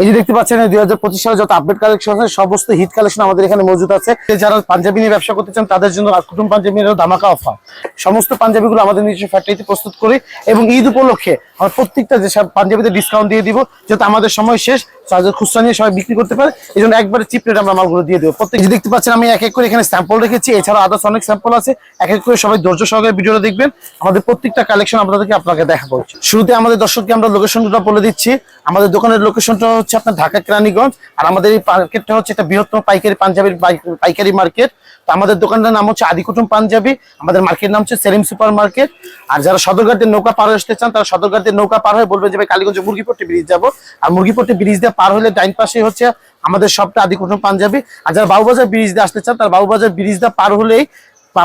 এই যে দেখতে পাচ্ছেন দুই হাজার পঁচিশ সালে যত আপডেট কালেকশন আছে, সমস্ত হিট কালেকশন আমাদের এখানে মজুদ আছে। যারা পাঞ্জাবি নিয়ে ব্যবসা করতে চান, তাদের জন্য কুটুম পাঞ্জাবি ধামাকা অফার সমস্ত পাঞ্জাবিগুলো আমাদের নিজস্ব ফ্যাক্টরিতে প্রস্তুত করি এবং ঈদ উপলক্ষে আমরা প্রত্যেকটা যে পাঞ্জাবিতে ডিসকাউন্ট দিয়ে দিব, যাতে আমাদের সময় শেষ তাদের খুচরা নিয়ে সবাই বিক্রি করতে পারে এই জন্য একবারে চিপ রেট আমরা মালগুলো দিয়ে দেবো। প্রত্যেক দেখতে পাচ্ছেন, আমি এক এক করে এখানে স্যাম্পল রেখেছি এছাড়া আদার্স অনেক স্যাম্পল আছে। এক এক করে সবাই ধৈর্য সহকারে ভিডিওটা দেখবেন। আমাদের প্রত্যেকটা কালেকশন আপনাদেরকে আপনাকে দেখা দেখাবো। শুরুতে আমাদের দর্শককে আমরা লোকেশন লোকেশনটা বলে দিচ্ছি। আমাদের দোকানের লোকেশনটা হচ্ছে আপনার ঢাকা কেরানীগঞ্জ আর আমাদের এই মার্কেটটা হচ্ছে একটা বৃহত্তম পাইকারি, পাঞ্জাবির পাইকারি মার্কেট আমাদের দোকানটার নাম হচ্ছে আদিকুটুম পাঞ্জাবি, আমাদের মার্কেট নাম হচ্ছে সেলিম সুপার মার্কেট আর যারা সদরঘাটের নৌকা পার আসতে চান, তারা সদরঘাটের নৌকা পার হয়ে বলবেন যে, ভাই, কালীগঞ্জ মুরগিপট্টি ব্রিজ যাব। আর মুরগিপট্টি ব্রিজ দিয়ে পার হলে ডাইন পাশে হচ্ছে আমাদের সবটা আদিকুটুম পাঞ্জাবি। আর যারা বাবুবাজার ব্রিজ দিয়ে আসতে চান, তারা বাবুবাজার ব্রিজ দিয়ে পার হলেই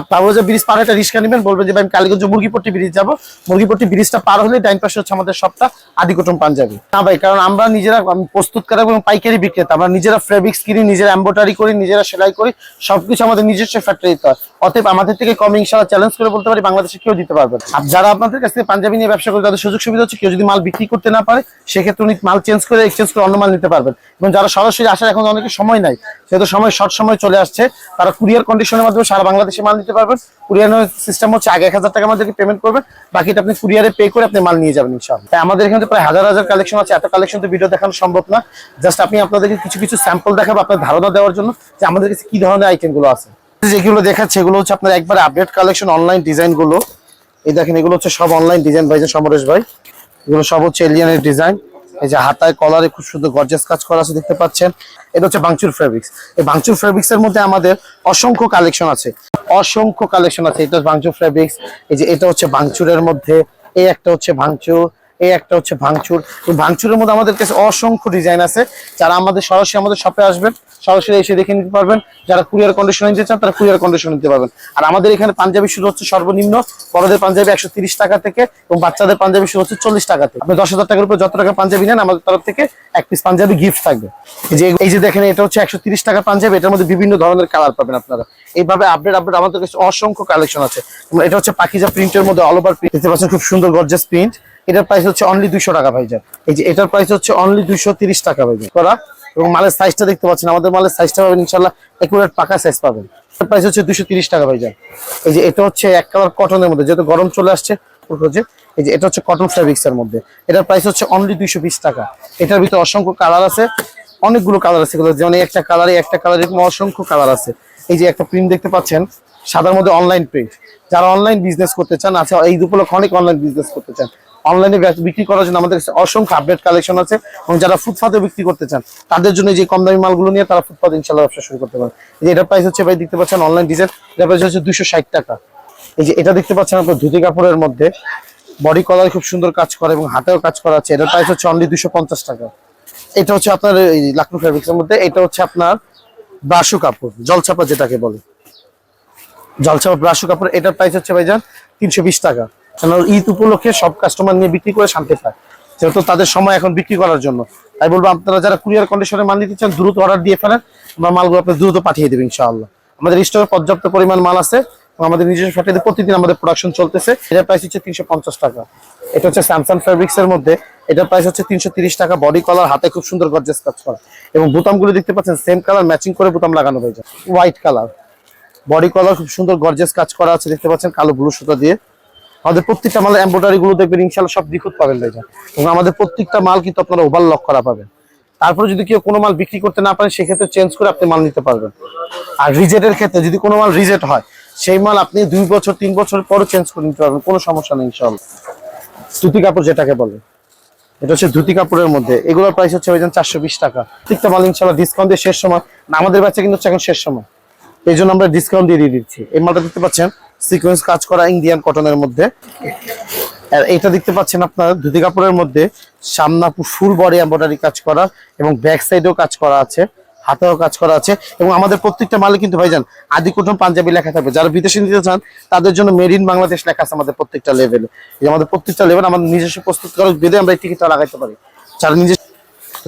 পা- যে ব্রিজ পার একটা রিক্সা নেবেন, বলবেন যে আমি কালীগঞ্জ মুরগিপট্টি ব্রিজ যাব। মুরগিপট্টি ব্রিজটা পার হলে ডাইন পাশে হচ্ছে আমাদের সবটা আদিকুটুম পাঞ্জাবি। না ভাই, কারণ আমরা নিজেরা প্রস্তুত করা এবং পাইকারি বিক্রেতা। আমরা নিজেরা ফেব্রিক্স কিনি, নিজেরা এম্বোটারি করি, নিজেরা সেলাই করি, সবকিছু আমাদের নিজস্ব ফ্যাক্টরিতে হয়। অতএব আমাদের থেকে কম ইনশাল্লাহ চ্যালেঞ্জ করে বলতে পারি, বাংলাদেশে কেউ দিতে পারবে। আর যারা আপনাদের কাছ থেকে পাঞ্জাবি নিয়ে ব্যবসা করে, তাদের সুযোগ সুবিধা হচ্ছে কেউ যদি মাল বিক্রি করতে না পারে, সেক্ষেত্রে উনি মাল চেঞ্জ করে এক্সচেঞ্জ করে অন্য মাল নিতে পারবেন। এবং যারা সরাসরি আসার এখন অনেকে সময় নাই সেহেতু সময় শর্ট সময় চলে আসছে, তারা কুরিয়ার কন্ডিশনের মাধ্যমে সারা বাংলাদেশে মাল নিতে পারবেন। কুরিয়ার সিস্টেম হচ্ছে আগে এক হাজার টাকা আমাদেরকে পেমেন্ট করবেন, বাকিটা আপনি কুরিয়ারে পে করে আপনি মাল নিয়ে যাবেন ইনশাআল্লাহ। তাই আমাদের এখানে প্রায় হাজার হাজার কালেকশন আছে, এত কালেকশন তো ভিডিও দেখানো সম্ভব না। জাস্ট আপনি আপনাদেরকে কিছু কিছু স্যাম্পল দেখাবো আপনার ধারণা দেওয়ার জন্য যে আমাদের কাছে কি ধরনের আইটেমগুলো আছে। যেগুলো দেখাচ্ছে, এগুলো হচ্ছে আপনার একবার আপডেট কালেকশন অনলাইন ডিজাইনগুলো এই দেখেন, এগুলো হচ্ছে সব অনলাইন ডিজাইন ভাইজান সমরেশ ভাই। এগুলো সব হচ্ছে এলিয়ানের ডিজাইন এই যে হাতায় কলারে খুব সুন্দর গর্জাস কাজ করা আছে, দেখতে পাচ্ছেন। এটা হচ্ছে বাংচুর ফেব্রিক্স এই বাংচুর ফেব্রিক্স এর মধ্যে আমাদের অসংখ্য কালেকশন আছে। অসংখ্য কালেকশন আছে। এটা হচ্ছে বাংচুর ফেব্রিক্স এই যে এটা হচ্ছে বাংচুরের মধ্যে। এই একটা হচ্ছে ভাঙচুর। এই একটা হচ্ছে ভাঙচুর। এই ভাঙচুরের মধ্যে আমাদের কাছে অসংখ্য ডিজাইন আছে। যারা আমাদের সরাসরি আমাদের শপে আসবেন, সরাসরি এসে দেখে নিতে পারবেন। যারা কুরিয়ার কন্ডিশন নিতে চান, তারা কুরিয়ার কন্ডিশন নিতে পারবেন। আর আমাদের এখানে পাঞ্জাবি শুরু হচ্ছে সর্বনিম্ন, বড়দের পাঞ্জাবি একশো টাকা থেকে এবং বাচ্চাদের পাঞ্জাবি শুরু হচ্ছে চল্লিশ টাকা থেকে। আপনি দশ হাজার টাকার উপর যত টাকা পাঞ্জাবি নেন, আমাদের তরফ থেকে এক পিস পাঞ্জাবি গিফট থাকবে। যে এই যে দেখেন, এটা হচ্ছে একশো তিরিশ টাকা পাঞ্জাবি। এটার মধ্যে বিভিন্ন ধরনের কালার পাবেন আপনারা। এইভাবে আপডেট আপডেট আমাদের কাছে অসংখ্য কালেকশন আছে। এটা হচ্ছে পাকিজা প্রিন্টের মধ্যে অল ওভার প্রিন্ট দেখতে পাচ্ছেন, খুব সুন্দর গর্জাস প্রিন্ট এটার প্রাইস হচ্ছে অনলি দুইশো টাকা ভাইজান। এই যে এটার প্রাইস হচ্ছে অনলি দুইশো তিরিশ টাকা ভাইজান। করা? এবং মালের সাইজটা দেখতে পাচ্ছেন, আমাদের মালের সাইজটা পাবেন ইনশাল্লাহ একুরেট পাকা সাইজ পাবেন। এটার প্রাইস হচ্ছে দুইশো তিরিশ টাকা ভাইজান। এই যে এটা হচ্ছে এক কালার কটনের মধ্যে, যেহেতু গরম চলে আসছে এই যে এটা হচ্ছে কটন ফ্যাব্রিক্স এর মধ্যে। এটার প্রাইস হচ্ছে অনলি দুইশো বিশ টাকা। এটার ভিতরে অসংখ্য কালার আছে, অনেকগুলো কালার আছে যেমন একটা কালারে একটা কালার এরকম অসংখ্য কালার আছে। এই যে একটা প্রিন্ট দেখতে পাচ্ছেন, সাদার মধ্যে অনলাইন প্রিন্ট যারা অনলাইন বিজনেস করতে চান আছে এই উপলক্ষে অনেক অনলাইন বিজনেস করতে চান। অনলাইনে বিক্রি করার জন্য আমাদের অসংখ্য আপডেট কালেকশন আছে এবং যারা ফুটপাতে বিক্রি করতে চান, তাদের জন্য যে কম দামি মালগুলো নিয়ে তারা ফুটপাতে ইনশাল্লাহ ব্যবসা শুরু করতে পারে এই যে এটা প্রাইস হচ্ছে ভাই দেখতে পাচ্ছেন অনলাইন ডিজাইন এটা প্রাইস হচ্ছে দুশো টাকা। এই যে এটা দেখতে পাচ্ছেন আপনার ধুতি কাপড়ের মধ্যে বডি কলার খুব সুন্দর কাজ করে এবং হাতেও কাজ করা আছে, এটার প্রাইস হচ্ছে অনলি দুশো টাকা। এটা হচ্ছে আপনার এই লাকনু ফেব্রিক্স এর মধ্যে, এটা হচ্ছে আপনার ব্রাশু কাপড়, জলছাপা যেটাকে বলে। জলছাপা ব্রাশু কাপড়, এটার প্রাইস হচ্ছে ভাইজান তিনশো বিশ টাকা। কেন ঈদ উপলক্ষে সব কাস্টমার নিয়ে বিক্রি করে শান্তি পায়। যেহেতু তাদের সময় এখন বিক্রি করার জন্য। তাই বলব, আপনারা যারা কুরিয়ার কন্ডিশনে মাল নিতে চান, দ্রুত অর্ডার দিয়ে ফেলেন। আমরা মালগুলো আপনি দ্রুত পাঠিয়ে দেবেন ইনশাআল্লাহ। আমাদের স্টোরে পর্যাপ্ত পরিমাণ মাল আছে আমাদের নিজস্ব ফ্যাক্টরিতে প্রতিদিন আমাদের প্রোডাকশন চলতেছে। এটার প্রাইস হচ্ছে তিনশো পঞ্চাশ টাকা। এটা হচ্ছে স্যামসাং ফেব্রিক্স এর মধ্যে। এটার প্রাইস হচ্ছে তিনশো টাকা। বডি কলার হাতে খুব সুন্দর গর্জেস কাজ করা। এবং বোতামগুলো দেখতে পাচ্ছেন সেম কালার ম্যাচিং করে বোতাম লাগানো হয়েছে হোয়াইট কালার বডি কলার খুব সুন্দর গর্জেস কাজ করা আছে। দেখতে পাচ্ছেন, কালো ব্লু সুতা দিয়ে। আমাদের প্রত্যেকটা মালের এম্ব্রয়ডারি গুলো দেখবেন ইনশাল্লাহ সব নিখুঁত পাবেন ভাইজান। এবং আমাদের প্রত্যেকটা মাল কিন্তু আপনারা ওভার লক করা পাবেন। তারপরে যদি কেউ কোনো মাল বিক্রি করতে না পারেন, সেক্ষেত্রে চেঞ্জ করে আপনি মাল নিতে পারবেন। আর রিজেটের ক্ষেত্রে যদি কোনো মাল রিজেট হয়, সেই মাল আপনি দুই বছর, তিন বছর পরও চেঞ্জ করে নিতে পারবেন। কোনো সমস্যা নেই ইনশাল্লাহ সুতি কাপড় যেটাকে বলে। এটা হচ্ছে ধুতি কাপড়ের মধ্যে। এগুলোর প্রাইস হচ্ছে ভাইজান চারশো বিশ টাকা। প্রত্যেকটা মাল ইনশাল্লাহ ডিসকাউন্ট দিয়ে শেষ সময়। আমাদের বাচ্চা কিন্তু হচ্ছে এখন শেষ সময়। এই জন্য আমরা ডিসকাউন্ট দিয়ে দিয়ে দিচ্ছি। এই মালটা দেখতে পাচ্ছেন? সিকোয়েন্স কাজ করা ইন্ডিয়ান কটনের মধ্যে। আর এটা দেখতে পাচ্ছেন আপনার, ধুতি কাপড়ের মধ্যে সামনা ফুল বডি এম্ব্রয়ডারি কাজ করা এবং ব্যাক সাইডেও কাজ করা আছে, হাতেও কাজ করা আছে এবং আমাদের প্রত্যেকটা মালে কিন্তু ভাইজান আদি কুটুম পাঞ্জাবি লেখা থাকবে। যারা বিদেশে নিতে চান, তাদের জন্য মেড ইন বাংলাদেশ লেখা আছে আমাদের প্রত্যেকটা লেভেলে আমাদের প্রত্যেকটা লেভেল আমাদের নিজস্ব প্রস্তুত করা বেঁধে আমরা এই টিকিটটা লাগাইতে পারি। যারা নিজে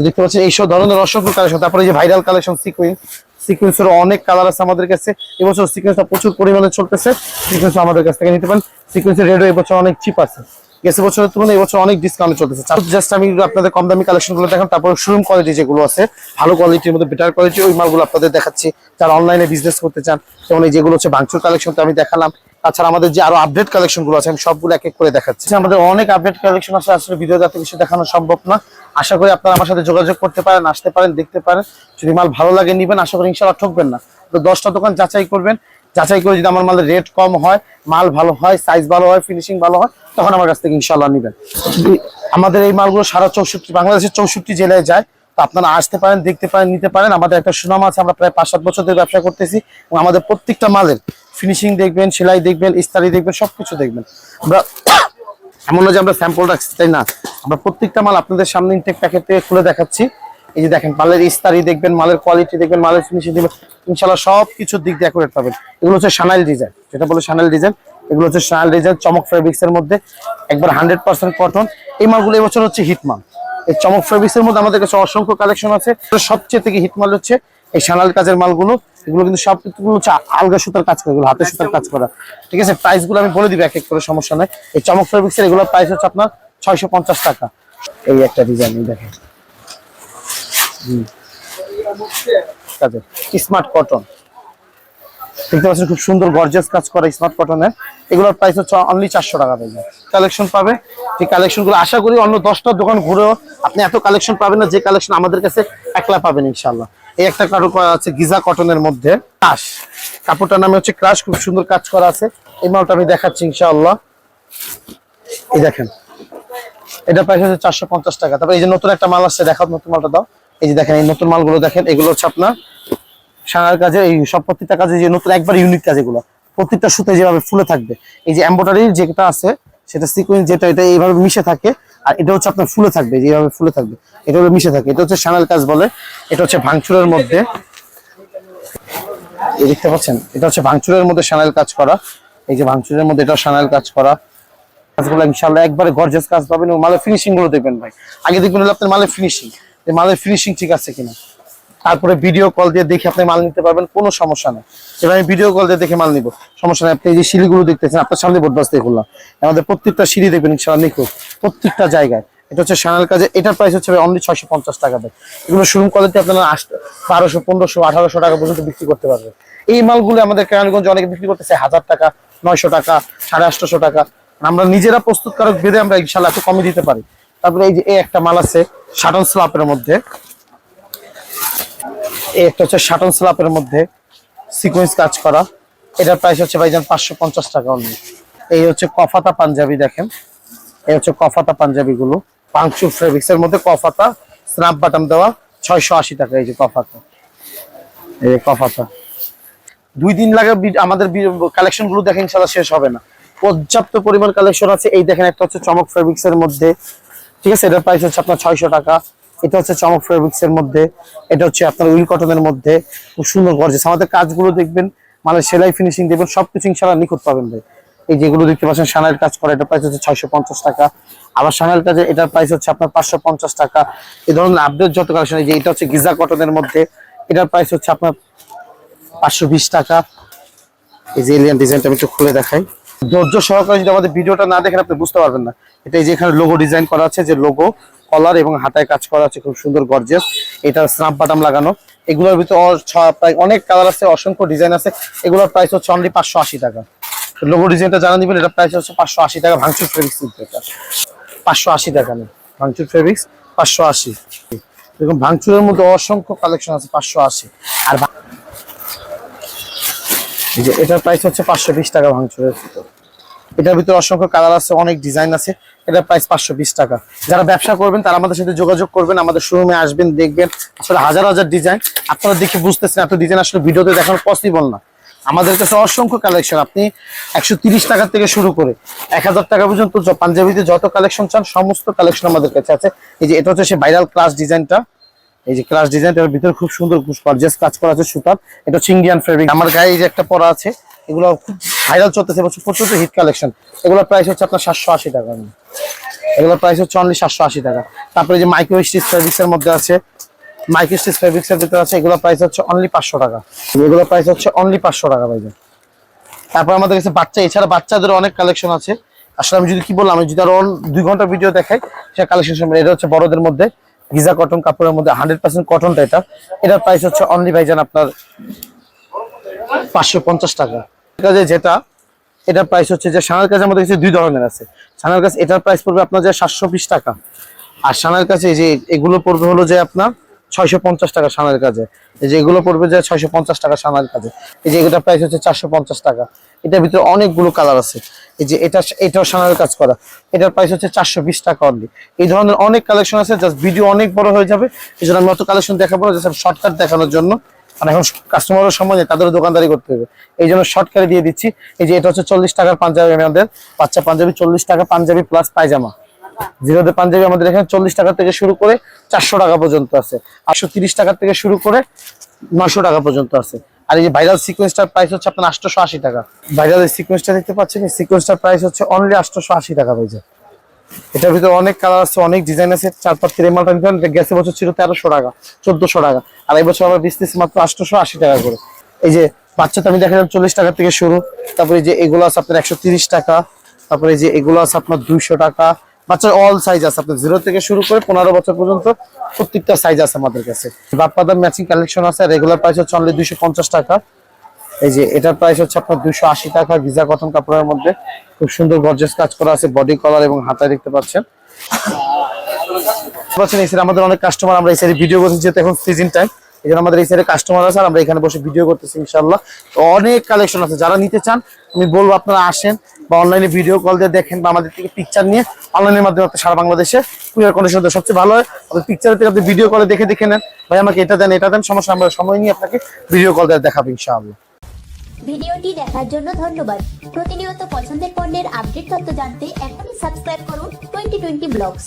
দেখতে পাচ্ছেন, এইসব ধরনের অসংখ্য কালেকশন তারপরে যে ভাইরাল কালেকশন সিকুয়েন্স সিকুয়েন্সের অনেক কালার আছে আমাদের কাছে। এবছর সিকোয়েন্সটা প্রচুর পরিমাণে চলতেছে। সিকোয়েন্স আমাদের কাছ থেকে নিতে পারেন। সিকুয়েন্সের রেটও এবছর অনেক চিপ আছে। গেছে বছরের তুলনায় এবছর অনেক ডিসকাউন্ট চলতেছে। জাস্ট আমি আপনাদের কম দামি কালেকশনগুলো দেখান, তারপর শোরুম কোয়ালিটি যেগুলো আছে, ভালো কোয়ালিটির মধ্যে বেটার কোয়ালিটি ওই মালগুলো আপনাদের দেখাচ্ছি। যারা অনলাইনে বিজনেস করতে চান, যেমন এই যেগুলো হচ্ছে ভাঙচুর কালেকশন তো আমি দেখালাম। তাছাড়া আমাদের যে আরও আপডেট কালেকশনগুলো আছে, আমি সবগুলো এক এক করে দেখাচ্ছি। আমাদের অনেক আপডেট কালেকশন আছে, আসলে ভিডিও যাতে কিছু দেখানো সম্ভব না। আশা করি আপনারা আমার সাথে যোগাযোগ করতে পারেন, আসতে পারেন, দেখতে পারেন। যদি মাল ভালো লাগে নিবেন, আশা করি ইনশাল্লাহ ঠকবেন না। তো দশটা দোকান যাচাই করবেন। যাচাই করে যদি আমার মালের রেট কম হয়, মাল ভালো হয় সাইজ ভালো হয় ফিনিশিং ভালো হয়, তখন আমার কাছ থেকে ইনশাল্লাহ নিবেন। আমাদের এই মালগুলো সারা চৌষট্টি, বাংলাদেশের চৌষট্টি জেলায় যায়, তো আপনারা আসতে পারেন, দেখতে পারেন, নিতে পারেন। আমাদের একটা সুনাম আছে, আমরা প্রায় পাঁচ সাত বছর ধরে ব্যবসা করতেছি এবং আমাদের প্রত্যেকটা মালের ফিনিশিং দেখবেন, সেলাই দেখবেন, ইস্তারি দেখবেন, সবকিছু দেখবেন। আমরা এমন না যে আমরা স্যাম্পল রাখছি, তাই না? আমরা প্রত্যেকটা মাল আপনাদের সামনে ইনটেক প্যাকেট থেকে খুলে দেখাচ্ছি। এই যে দেখেন, মালের ইস্তারি দেখবেন, মালের কোয়ালিটি দেখবেন, মালের ফিনিশিং দেখবেন ইনশাল্লাহ সব কিছুর দিক দিয়ে অ্যাকুরেট পাবেন। এগুলো হচ্ছে সানাইল ডিজাইন যেটা বলে সানাইল ডিজাইন এগুলো হচ্ছে সানাইল ডিজাইন চমক ফেব্রিক্স এর মধ্যে, একবার হান্ড্রেড পার্সেন্ট কটন এই মালগুলো এবছর হচ্ছে হিটমাল এই চমক ফেব্রিক্স এর মধ্যে আমাদের কাছে অসংখ্য কালেকশন আছে। সবচেয়ে থেকে হিটমাল হচ্ছে এই সানাল কাজের মালগুলো এগুলো কিন্তু সব হচ্ছে আলগা সুতার কাজ করা এগুলো হাতে সুতার কাজ করা। ঠিক আছে প্রাইসগুলো আমি বলে দিবি এক এক করে সমস্যা নাই। এই চমক ফেব্রিক্স এর এগুলোর প্রাইস হচ্ছে আপনার ছয়শো পঞ্চাশ টাকা। এই একটা ডিজাইন দেখেন। স্মার্ট কটন দেখতে পাচ্ছেন খুব সুন্দর গর্জিয়াস কাজ করা স্মার্ট কটনের এগুলোর প্রাইস হচ্ছে অনলি চারশো টাকা পেয়ে কালেকশন পাবে? কালেকশনগুলো আশা করি অন্য দশটা দোকান ঘুরেও আপনি এত কালেকশন পাবেন না, যে কালেকশন আমাদের কাছে একলা পাবেন ইনশাল্লাহ এই একটা কারও করা আছে গিজা কটনের মধ্যে। ক্রাশ কাপড়টার নামে হচ্ছে ক্রাশ খুব সুন্দর কাজ করা আছে। এই মালটা আমি দেখাচ্ছি ইনশাআল্লাহ। এই দেখেন। এটা প্রাইস হচ্ছে চারশো পঞ্চাশ টাকা। তারপর এই যে নতুন একটা মাল আসছে, দেখাও নতুন মালটা দাও। এই যে দেখেন, এই নতুন মালগুলো দেখেন, এগুলো হচ্ছে আপনার সারার কাজে এই সব প্রত্যেকটা কাজে যে নতুন একবার ইউনিক কাজ এগুলো, প্রত্যেকটা সুতে যেভাবে ফুলে থাকবে। এই যে এম্বোটারির যেটা আছে, সেটা সিকুয়েন্স যেটা, এটা এইভাবে মিশে থাকে, আর এটা হচ্ছে আপনার ফুলে থাকবে, যেভাবে ফুলে থাকবে, এটা হলো মিশে থাকে। এটা হচ্ছে সানাল কাজ বলে, এটা হচ্ছে ভাঙচুরের মধ্যে। এই দেখতে পাচ্ছেন, এটা হচ্ছে ভাঙচুরের মধ্যে সানাল কাজ করা। এই যে ভাঙচুরের মধ্যে এটা সানাল কাজ করা। কাজগুলো ইনশাল্লাহ একবারে গর্জিয়াস কাজ পাবেন এবং মালের ফিনিশিংগুলো দেখবেন ভাই। আগে দেখবেন হলো আপনার মালের ফিনিশিং মালের ফিনিশিং ঠিক আছে কিনা? তারপরে ভিডিও কল দিয়ে দেখে আপনি মাল নিতে পারবেন, কোনো সমস্যা নেই। এবার আমি ভিডিও কল দিয়ে দেখে মাল নিব। সমস্যা নেই, আপনি এই যে সিঁড়িগুলো দেখতেছেন, আপনার সামনে বোর্ড দিয়ে খুললাম। আমাদের প্রত্যেকটা সিঁড়ি দেখবেন ইনশাল্লাহ নিখুঁত, প্রত্যেকটা জায়গায়। এটা হচ্ছে সানাল কাজে এটার প্রাইস হচ্ছে অনলি ছয়শো পঞ্চাশ টাকা দেয় এগুলো শোরুম কোয়ালিটি আপনারা বারোশো, পনেরোশো, আঠারোশো টাকা পর্যন্ত বিক্রি করতে পারবেন। এই মালগুলো আমাদের কেরানীগঞ্জে অনেকে বিক্রি করতেছে হাজার টাকা, নয়শো টাকা, সাড়ে আটশোশো টাকা। আমরা নিজেরা প্রস্তুতকারক বেঁধে আমরা ইনশাল্লাহ একটু কমে দিতে পারি। তারপরে এই যে একটা মাল আছে শাটন স্লাপের মধ্যে। একটা হচ্ছে শাটন স্লাপের মধ্যে সিকোয়েন্স কাজ করা। এটার প্রাইস হচ্ছে ভাইজান পাঁচশো পঞ্চাশ টাকা অনলি এই হচ্ছে কফাতা পাঞ্জাবি দেখেন। এই হচ্ছে কফাতা পাঞ্জাবি গুলো পাংচু ফেব্রিক্স এর মধ্যে কফাতা স্ন্যাপ বাটাম দেওয়া, ছয়শো আশি টাকা এই যে কফাতা। এই যে কফাতা। দুই দিন লাগে আমাদের কালেকশনগুলো দেখেন ইনশাল্লাহ শেষ হবে না। পর্যাপ্ত পরিমাণ কালেকশন আছে। এই দেখেন একটা হচ্ছে চমক ফেব্রিক্স এর মধ্যে। ঠিক আছে? এটার প্রাইস হচ্ছে আপনার ছয়শো টাকা। এটা হচ্ছে চমক ফেব্রিক্স এর মধ্যে, এটা হচ্ছে আপনার উইল কটনের মধ্যে, খুব সুন্দর গর্জেস আমাদের কাজগুলো দেখবেন মানে সেলাই ফিনিশিং দেখবেন, সবকিছু ইনশাল্লাহ নিখুঁত পাবেন ভাই। এই যেগুলো দেখতে পাচ্ছেন সানাইয়ের কাজ করে এটা প্রাইস হচ্ছে ছয়শো পঞ্চাশ টাকা। আবার সানাইয়ের কাজে এটার প্রাইস হচ্ছে আপনার পাঁচশো পঞ্চাশ টাকা। এই ধরনের আপডেট যত কালেকশন যে এটা হচ্ছে গিজা কটনের মধ্যে, এটার প্রাইস হচ্ছে আপনার পাঁচশো বিশ টাকা। এই যে এলিয়ান ডিজাইনটা আমি একটু খুলে দেখাই। ধৈর্য সহকারে যদি আমাদের ভিডিওটা না দেখেন, আপনি বুঝতে পারবেন না। এটা এই যে এখানে লোগো ডিজাইন করা আছে, যে লোগো কলার এবং হাতায় কাজ করা আছে, খুব সুন্দর গর্জিয়াস এটা স্নাপ বাটাম লাগানো। এগুলোর ভিতরে অনেক কালার আছে, অসংখ্য ডিজাইন আছে। এগুলোর প্রাইস হচ্ছে অনলি পাঁচশো আশি টাকা। লোগো ডিজাইনটা জানা দিবেন এটা প্রাইস হচ্ছে পাঁচশো আশি টাকা, ভাঙচুর ফেব্রিক্স এটা। পাঁচশো আশি টাকা নেই ভাঙচুর ফেব্রিক্স পাঁচশো আশি। এরকম ভাঙচুরের মধ্যে অসংখ্য কালেকশন আছে, পাঁচশো আশি। আর যে এটার প্রাইস হচ্ছে পাঁচশো বিশ টাকা ভাঙচুরের এটার ভিতরে অসংখ্য কালার আছে, অনেক ডিজাইন আছে। এটার প্রাইস পাঁচশো বিশ টাকা। যারা ব্যবসা করবেন, তারা আমাদের সাথে যোগাযোগ করবেন, আমাদের শোরুমে আসবেন, দেখবেন। আসলে হাজার হাজার ডিজাইন আপনারা দেখে বুঝতেছেন, এত ডিজাইন আসলে ভিডিওতে দেখানো পসিবল না। আমাদের কাছে অসংখ্য কালেকশন আপনি একশো তিরিশ টাকা থেকে শুরু করে এক হাজার টাকা পর্যন্ত পাঞ্জাবিতে যত কালেকশন চান, সমস্ত কালেকশন আমাদের কাছে আছে। এই যে এটা হচ্ছে সে ভাইরাল ক্লাস ডিজাইনটা এই যে ক্লাস ডিজাইনটার ভিতরে খুব সুন্দর গর্জিয়াস কাজ করা আছে সুতার। এটা হচ্ছে ফেব্রিক আমার গায়ে এই যে একটা পরা আছে, এগুলো খুব ভাইরাল চলতেছে এবছর প্রচুর হিট কালেকশন এগুলো প্রাইস হচ্ছে আপনার সাতশো আশি টাকা। এগুলোর প্রাইস হচ্ছে অনলি সাতশো আশি টাকা। তারপরে যে মাইক্রো স্টিচ ফেব্রিক্স এর মধ্যে আছে মাইক্রো স্টিচ ফেব্রিক্স এর ভিতরে আছে, এগুলোর প্রাইস হচ্ছে অনলি পাঁচশো টাকা। এগুলোর প্রাইস হচ্ছে অনলি পাঁচশো টাকা, ভাই তারপর আমাদের কাছে বাচ্চা, এছাড়া বাচ্চাদের অনেক কালেকশন আছে। আসলে আমি যদি কি বললাম, আমি যদি আরও দুই ঘণ্টা ভিডিও দেখাই সেটা কালেকশন সম্বন্ধে। এটা হচ্ছে বড়দের মধ্যে। গিজা কটন কাপড়ের মধ্যে হান্ড্রেড পার্সেন্ট কটনটা এটা। এটার প্রাইস হচ্ছে অনলি ভাইজান আপনার পাঁচশো পঞ্চাশ টাকা। যেটা, এটার প্রাইস হচ্ছে যে সানার কাছে আমাদের কাছে দুই ধরনের আছে। সানার কাছে এটার প্রাইস পড়বে আপনার যে সাতশো বিশ টাকা। আর সানার কাছে যে এগুলো পড়বে হলো যে আপনার ছয়শো পঞ্চাশ টাকা সানার কাজে। এই যে এগুলো পড়বে যে ছয়শো পঞ্চাশ টাকা সানার কাজে। এই যে এটার প্রাইস হচ্ছে চারশো পঞ্চাশ টাকা। এটার ভিতরে অনেকগুলো কালার আছে। এই যে এটা এটাও সানার কাজ করা। এটার প্রাইস হচ্ছে চারশো বিশ টাকা অনলি এই ধরনের অনেক কালেকশন আছে জাস্ট ভিডিও অনেক বড় হয়ে যাবে। এই জন্য আমি অত কালেকশন দেখাবো জাস্ট শর্টকাট দেখানোর জন্য। আর এখন কাস্টমারের সময় নেই, তাদেরও দোকানদারি করতে হবে। এই জন্য শর্টকাটে দিয়ে দিচ্ছি। এই যে এটা হচ্ছে চল্লিশ টাকার পাঞ্জাবি আমাদের। বাচ্চা পাঞ্জাবি চল্লিশ টাকা পাঞ্জাবি প্লাস পায়জামা। জিরোতে পাঞ্জাবি আমাদের এখানে চল্লিশ টাকা থেকে শুরু করে চারশো টাকা পর্যন্ত আছে। আটশো তিরিশ টাকা থেকে শুরু করে নশো টাকা পর্যন্ত আছে। আর এই যে ভাইরাল সিকোয়েন্সটার প্রাইস হচ্ছে আপনার আটশোশো আশি টাকা। ভাইরাল সিকোয়েন্সটা দেখতে পাচ্ছেন? এই সিকোয়েন্সটার প্রাইস হচ্ছে অনলি আটশোশো আশি টাকা যায় এটার ভিতরে অনেক কালার আছে, অনেক ডিজাইন আছে। চার পাঁচ তিন মালটা নিতে গেছে বছর ছিল তেরোশো টাকা, চোদ্দশো টাকা। আর এই বছর আমরা বেচতেছি মাত্র আটশোশো আশি টাকা করে। এই যে বাচ্চাটা আমি দেখালাম চল্লিশ টাকা থেকে শুরু। তারপরে যে এগুলো আছে আপনার একশো টাকা। তারপরে যে এগুলো আছে আপনার দুইশো টাকা। বাচ্চার অল সাইজ আছে। আপনার জিরো থেকে শুরু করে পনেরো বছর পর্যন্ত প্রত্যেকটা সাইজ আছে আমাদের কাছে। বাপ্পাদার ম্যাচিং কালেকশন আছে রেগুলার প্রাইস হচ্ছে অনলি পঞ্চাশ টাকা। এই যে, এটার প্রাইস হচ্ছে আপনার দুশো আশি টাকা ভিজা কটন কাপড়ের মধ্যে। খুব সুন্দর গর্জেস কাজ করা আছে বডি কলার এবং হাতায় দেখতে পাচ্ছেন। আমাদের অনেক কাস্টমার আমরা এই সাইডে ভিডিও করছি, যেহেতু এখন সিজন টাইম জন্য আমাদের এই সাইডে কাস্টমার আছে আমরা এখানে বসে ভিডিও করতেছি ইনশাল্লাহ অনেক কালেকশন আছে, যারা নিতে চান, আমি বলব আপনারা আসেন বা অনলাইনে ভিডিও কল দিয়ে দেখেন বা আমাদের থেকে পিকচার নিয়ে অনলাইনের মাধ্যমে আপনি সারা বাংলাদেশে কুরিয়ার কন্ডিশন সবচেয়ে ভালো হয়। আপনি পিকচারের থেকে আপনি ভিডিও কলে দেখে দেখে নেন। ভাই, আমাকে এটা দেন এটা দেন, সমস্যা আমরা সময় নিয়ে আপনাকে ভিডিও কল দিয়ে দেখাবো ইনশাআল্লাহ। ভিডিওটি দেখার জন্য ধন্যবাদ। প্রতিনিয়ত পছন্দের পণ্যের আপডেট তথ্য জানতে এখনই সাবস্ক্রাইব করুন টোয়েন্টি টোয়েন্টি ব্লগস